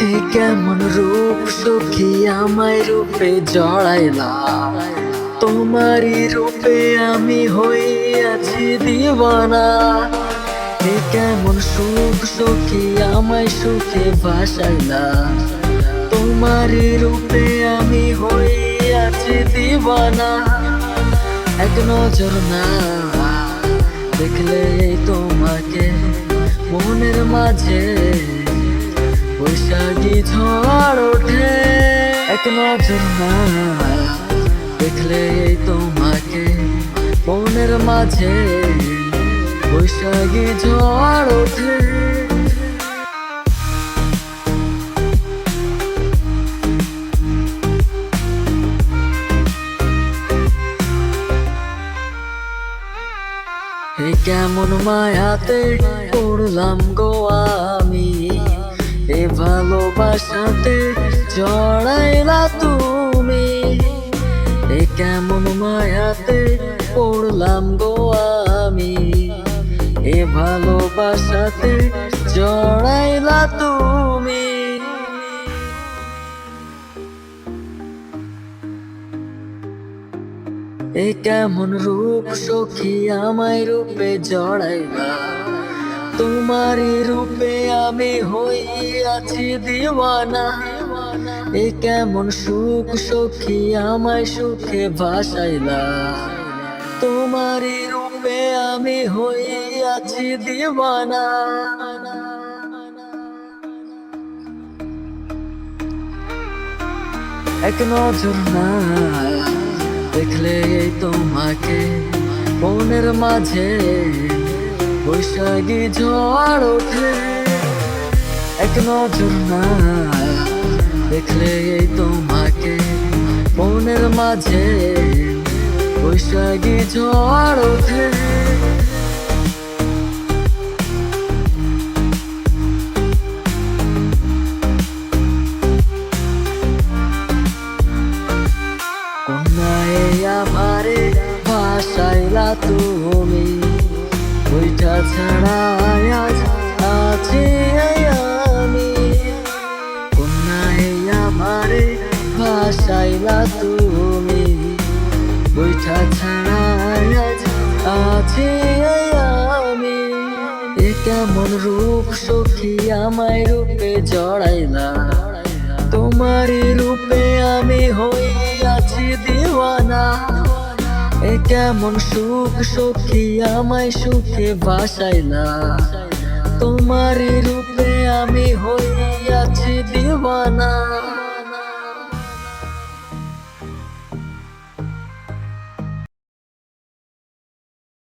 হে কেমন রূপ সখী আমায় রূপে জড়াইলা। তোমারই রূপে আমি হইয়াছি দিবানা। হে কেমন সুখ সখী আমায় সুখে ভাসাইলা। তোমারই রূপে আমি হইয়াছি দিবানা। এক নজর না দেখলে তোমাকে মনের মাঝে বৈশাখী ঝড় ওঠে। এক নজর না দেখলে তোমাকে মনের মাঝে। বৈশাখী ঝড় ওঠে। কেমন মায়াতে পড়লাম গো আমি? ভালোবাসাতে জড়াইলা তুমি। এ কেমন মায়াতে পড়লাম গো আমি। এ ভালোবাসাতে জড়াইলা তুমি। এ কেমন রূপ সখী আমায় রূপে জড়াইলা। তোমারই রূপে আমি হইয়াছি দিওয়ানা। এ কেমন সুখ সখী আমায় সুখে ভাসাইলা। তোমারই রূপে আমি হইয়াছি দিওয়ানা। এক নজর না দেখলে তোমাকে, মনের মাঝে বৈশাখী ঝড় ওঠে, এক নজর না দেখলে এই তোমাকে। মনের মাঝে বৈশাখী ঝড় ওঠে। কন্যায় আমারে ভাসাইলা তুমি ছাড়া আজ আছি আমি। কন্যায় আমারে ভাসাইলা তুমি? ওইটা ছাড়া আজ আছি আমি। এ কেমন রূপ সখী আমায় রূপে জড়াইলা? তোমারই রূপে আমি হইয়াছি দিওয়ানা। কেমন সুখ সখী আমায় সুখে বাসাইলা? তোমারই রূপে আমি হইয়াছি দিবানা